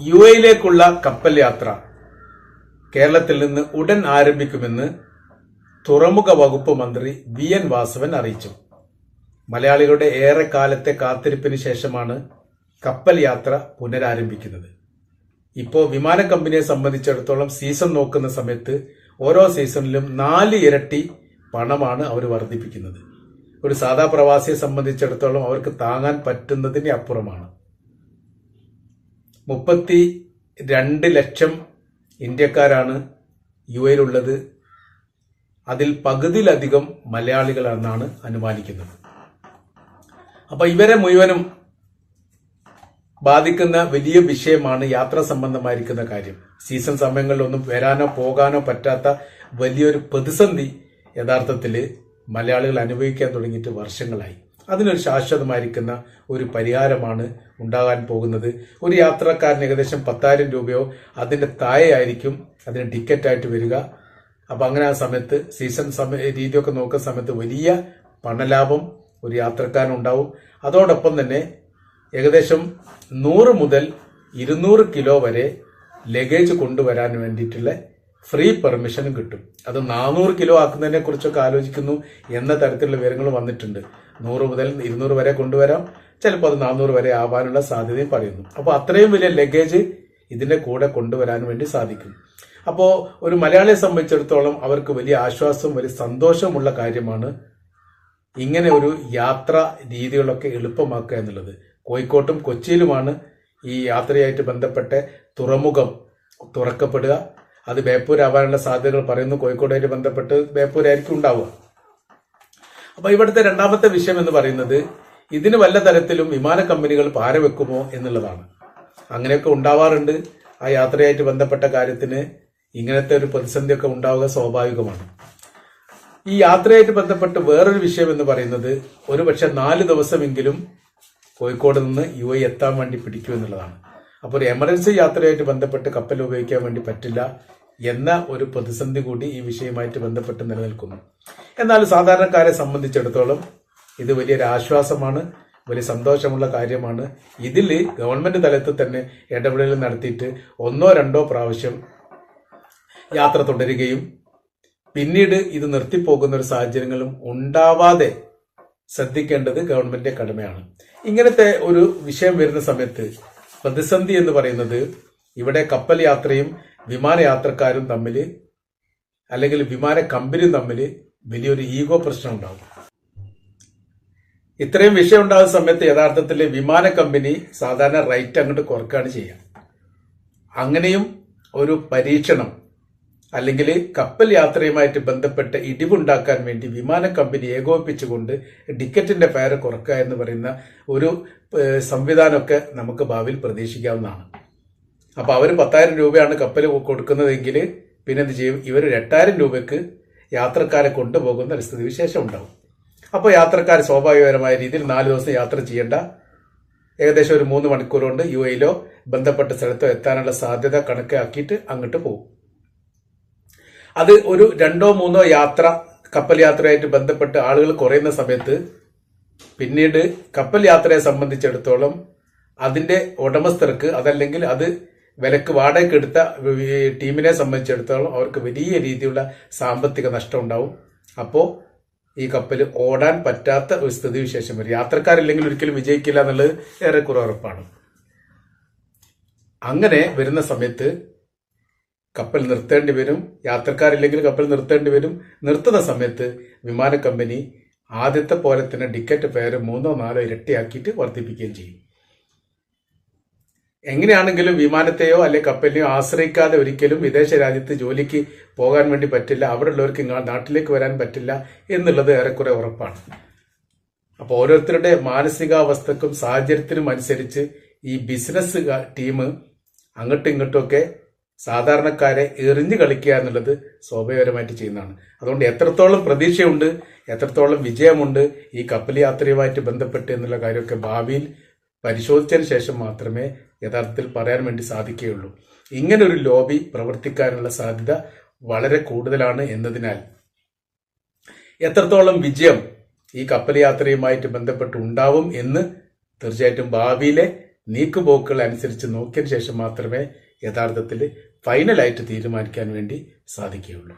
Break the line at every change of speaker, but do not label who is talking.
U എയിലേക്കുള്ള കപ്പൽ യാത്ര കേരളത്തിൽ നിന്ന് ഉടൻ ആരംഭിക്കുമെന്ന് തുറമുഖ വകുപ്പ് മന്ത്രി വി എൻ വാസവൻ അറിയിച്ചു. മലയാളികളുടെ ഏറെ കാലത്തെ കാത്തിരിപ്പിന് ശേഷമാണ് കപ്പൽ യാത്ര പുനരാരംഭിക്കുന്നത്. ഇപ്പോൾ വിമാന കമ്പനിയെ സംബന്ധിച്ചിടത്തോളം സീസൺ നോക്കുന്ന സമയത്ത് ഓരോ സീസണിലും നാല് ഇരട്ടി പണമാണ് അവർ വർദ്ധിപ്പിക്കുന്നത്. ഒരു സാധാ പ്രവാസിയെ സംബന്ധിച്ചിടത്തോളം അവർക്ക് താങ്ങാൻ പറ്റുന്നതിന് അപ്പുറമാണ്. മുപ്പത്തി രണ്ട് ലക്ഷം ഇന്ത്യക്കാരാണ് യു എയിലുള്ളത് അതിൽ പകുതിയിലധികം മലയാളികളാണെന്നാണ് അനുമാനിക്കുന്നത്. അപ്പൊ ഇവരെ മുഴുവനും ബാധിക്കുന്ന വലിയ വിഷയമാണ് യാത്ര സംബന്ധമായിരിക്കുന്ന കാര്യം. സീസൺ സമയങ്ങളിലൊന്നും വരാനോ പോകാനോ പറ്റാത്ത വലിയൊരു പ്രതിസന്ധി യഥാർത്ഥത്തിൽ മലയാളികൾ അനുഭവിക്കാൻ തുടങ്ങിയിട്ട് വർഷങ്ങളായി. അതിനൊരു ശാശ്വതമായിരിക്കുന്ന ഒരു പരിഹാരമാണ് ഉണ്ടാകാൻ പോകുന്നത്. ഒരു യാത്രക്കാരൻ ഏകദേശം പത്തായിരം രൂപയോ അതിന്റെ താഴെയായിരിക്കും അതിന് ടിക്കറ്റായിട്ട് വരിക. അപ്പൊ അങ്ങനെ ആ സമയത്ത് സീസൺ സമയ രീതിയൊക്കെ നോക്കുന്ന സമയത്ത് വലിയ പണലാഭം ഒരു യാത്രക്കാരനുണ്ടാവും. അതോടൊപ്പം തന്നെ ഏകദേശം നൂറ് മുതൽ ഇരുന്നൂറ് കിലോ വരെ ലഗേജ് കൊണ്ടുവരാൻ വേണ്ടിയിട്ടുള്ള ഫ്രീ പെർമിഷനും കിട്ടും. അത് നാനൂറ് കിലോ ആക്കുന്നതിനെ കുറിച്ചൊക്കെ ആലോചിക്കുന്നു എന്ന തരത്തിലുള്ള വിവരങ്ങൾ വന്നിട്ടുണ്ട്. നൂറ് മുതൽ ഇരുന്നൂറ് വരെ കൊണ്ടുവരാം. ചിലപ്പോൾ അത് നാനൂറ് വരെ ആവാനുള്ള സാധ്യതയും പറയുന്നു. അപ്പോൾ അത്രയും വലിയ ലഗേജ് ഇതിന്റെ കൂടെ കൊണ്ടുവരാൻ വേണ്ടി സാധിക്കും. അപ്പോൾ ഒരു മലയാളിയെ സംബന്ധിച്ചിടത്തോളം അവർക്ക് വലിയ ആശ്വാസവും വലിയ സന്തോഷമുള്ള കാര്യമാണ് ഇങ്ങനെ ഒരു യാത്ര രീതികളൊക്കെ എളുപ്പമാക്കുക എന്നുള്ളത്. കോഴിക്കോട്ടും കൊച്ചിയിലുമാണ് ഈ യാത്രയായിട്ട് ബന്ധപ്പെട്ട തുറമുഖം തുറക്കപ്പെടുക. അത് ബേപ്പൂരാവാനുള്ള സാധ്യതകൾ പറയുന്നു. കോഴിക്കോടുമായിട്ട് ബന്ധപ്പെട്ട് ബേപ്പൂരായിരിക്കും ഉണ്ടാവുക. അപ്പൊ ഇവിടുത്തെ രണ്ടാമത്തെ വിഷയം എന്ന് പറയുന്നത് ഇതിന് വല്ല തരത്തിലും വിമാന കമ്പനികൾ പാര വെക്കുമോ എന്നുള്ളതാണ്. അങ്ങനെയൊക്കെ ഉണ്ടാവാറുണ്ട്. ആ യാത്രയായിട്ട് ബന്ധപ്പെട്ട കാര്യത്തിന് ഇങ്ങനത്തെ ഒരു പ്രതിസന്ധിയൊക്കെ ഉണ്ടാവുക സ്വാഭാവികമാണ്. ഈ യാത്രയായിട്ട് ബന്ധപ്പെട്ട് വേറൊരു വിഷയം എന്ന് പറയുന്നത് ഒരുപക്ഷെ നാല് ദിവസമെങ്കിലും കോഴിക്കോട് നിന്ന് യു എ എത്താൻ വേണ്ടി പിടിക്കൂ എന്നുള്ളതാണ്. അപ്പോൾ ഒരു എമർജൻസി യാത്രയായിട്ട് ബന്ധപ്പെട്ട് കപ്പൽ ഉപയോഗിക്കാൻ വേണ്ടി പറ്റില്ല. എന്ന ഒരു പ്രതിസന്ധി കൂടി ഈ വിഷയമായിട്ട് ബന്ധപ്പെട്ട് നിലനിൽക്കുന്നു. എന്നാൽ സാധാരണക്കാരെ സംബന്ധിച്ചിടത്തോളം ഇത് വലിയൊരു ആശ്വാസമാണ് വലിയ സന്തോഷമുള്ള കാര്യമാണ്. ഇതിൽ ഗവൺമെന്റ് തലത്തിൽ തന്നെ ഇടപെടൽ നടത്തിയിട്ട് ഒന്നോ രണ്ടോ പ്രാവശ്യം യാത്ര തുടരുകയും പിന്നീട് ഇത് നിർത്തിപ്പോകുന്ന ഒരു സാഹചര്യങ്ങളും ഉണ്ടാവാതെ ശ്രദ്ധിക്കേണ്ടത് ഗവൺമെന്റിന്റെ കടമയാണ്. ഇങ്ങനത്തെ ഒരു വിഷയം വരുന്ന സമയത്ത് പ്രതിസന്ധി എന്ന് പറയുന്നത് ഇവിടെ കപ്പൽ യാത്രയും വിമാനയാത്രക്കാരും തമ്മിൽ അല്ലെങ്കിൽ വിമാന കമ്പനിയും തമ്മിൽ വലിയൊരു ഈഗോ പ്രശ്നം ഉണ്ടാകും ഇത്രയും വിഷയം ഉണ്ടാകുന്ന സമയത്ത് യഥാർത്ഥത്തിൽ വിമാന കമ്പനി സാധാരണ റൈറ്റ് അങ്ങോട്ട് കുറക്കുകയാണ് ചെയ്യുക. അങ്ങനെയും ഒരു പരീക്ഷണം അല്ലെങ്കിൽ കപ്പൽ യാത്രയുമായിട്ട് ബന്ധപ്പെട്ട ഇടിവുണ്ടാക്കാൻ വേണ്ടി വിമാന കമ്പനി ഏകോപിപ്പിച്ചുകൊണ്ട് ടിക്കറ്റിന്റെ ഫയർ കുറക്കുക എന്ന് പറയുന്ന ഒരു സംവിധാനമൊക്കെ നമുക്ക് ഭാവിയിൽ പ്രതീക്ഷിക്കാവുന്നതാണ്. അപ്പൊ അവർ പത്തായിരം രൂപയാണ് കപ്പൽ കൊടുക്കുന്നതെങ്കിൽ പിന്നെ എന്ത് ചെയ്യും? ഇവർ എട്ടായിരം രൂപയ്ക്ക് യാത്രക്കാരെ കൊണ്ടുപോകുന്ന ഒരു സ്ഥിതിവിശേഷം ഉണ്ടാവും. അപ്പോൾ യാത്രക്കാർ സ്വാഭാവികപരമായ രീതിയിൽ നാല് ദിവസം യാത്ര ചെയ്യേണ്ട. ഏകദേശം ഒരു മൂന്ന് മണിക്കൂർ കൊണ്ട് യു എയിലോ ബന്ധപ്പെട്ട സ്ഥലത്തോ എത്താനുള്ള സാധ്യത കണക്കാക്കിയിട്ട് അങ്ങോട്ട് പോകും. അത് ഒരു രണ്ടോ മൂന്നോ യാത്ര കപ്പൽ യാത്രയായിട്ട് ബന്ധപ്പെട്ട് ആളുകൾ കുറയുന്ന സമയത്ത് പിന്നീട് കപ്പൽ യാത്രയെ സംബന്ധിച്ചിടത്തോളം അതിന്റെ ഉടമസ്ഥർക്ക് അതല്ലെങ്കിൽ അത് വിലക്ക് വാടകയ്ക്ക് എടുത്ത ടീമിനെ സംബന്ധിച്ചിടത്തോളം അവർക്ക് വലിയ രീതിയിലുള്ള സാമ്പത്തിക നഷ്ടം ഉണ്ടാവും. അപ്പോൾ ഈ കപ്പൽ ഓടാൻ പറ്റാത്ത ഒരു സ്ഥിതിവിശേഷം വരും. യാത്രക്കാരില്ലെങ്കിൽ ഒരിക്കലും വിജയിക്കില്ല എന്നുള്ളത് ഏറെക്കുറെ ഉറപ്പാണ്. അങ്ങനെ വരുന്ന സമയത്ത് കപ്പൽ നിർത്തേണ്ടി വരും. യാത്രക്കാരില്ലെങ്കിൽ കപ്പൽ നിർത്തേണ്ടി വരും. നിർത്തുന്ന സമയത്ത് വിമാന കമ്പനി ആദ്യത്തെ പോലെ തന്നെ ടിക്കറ്റ് ഫെയർ മൂന്നോ നാലോ ഇരട്ടിയാക്കിയിട്ട് വർദ്ധിപ്പിക്കുകയും ചെയ്യും. എങ്ങനെയാണെങ്കിലും വിമാനത്തെയോ അല്ലെ കപ്പലിനെയോ ആശ്രയിക്കാതെ ഒരിക്കലും വിദേശ രാജ്യത്ത് ജോലിക്ക് പോകാൻ വേണ്ടി പറ്റില്ല. അവിടെ ഉള്ളവർക്ക് ഇങ്ങ- നാട്ടിലേക്ക് വരാൻ പറ്റില്ല എന്നുള്ളത് ഏറെക്കുറെ ഉറപ്പാണ്. അപ്പോൾ ഓരോരുത്തരുടെ മാനസികാവസ്ഥക്കും സാഹചര്യത്തിനും അനുസരിച്ച് ഈ ബിസിനസ് ടീം അങ്ങോട്ടും ഇങ്ങോട്ടുമൊക്കെ സാധാരണക്കാരെ എറിഞ്ഞു കളിക്കുക എന്നുള്ളത് സ്വാഭാവികമായിട്ട് ചെയ്യുന്നതാണ്. അതുകൊണ്ട് എത്രത്തോളം പ്രതീക്ഷയുണ്ട് എത്രത്തോളം വിജയമുണ്ട് ഈ കപ്പൽ യാത്രയുമായിട്ട് ബന്ധപ്പെട്ട് എന്നുള്ള കാര്യമൊക്കെ ഭാവിയിൽ പരിശോധിച്ചതിന് ശേഷം മാത്രമേ യഥാർത്ഥത്തിൽ പറയാൻ വേണ്ടി സാധിക്കുകയുള്ളൂ. ഇങ്ങനെ ഒരു ലോബി പ്രവർത്തിക്കാനുള്ള സാധ്യത വളരെ കൂടുതലാണ് എന്നതിനാൽ. എത്രത്തോളം വിജയം ഈ കപ്പൽ യാത്രയുമായിട്ട് ബന്ധപ്പെട്ട് ഉണ്ടാവും എന്ന് തീർച്ചയായിട്ടും ഭാവിയിലെ നീക്കുപോക്കുകൾ അനുസരിച്ച് നോക്കിയതിനു ശേഷം മാത്രമേ യഥാർത്ഥത്തിൽ ഫൈനലായിട്ട് തീരുമാനിക്കാൻ വേണ്ടി സാധിക്കുകയുള്ളൂ.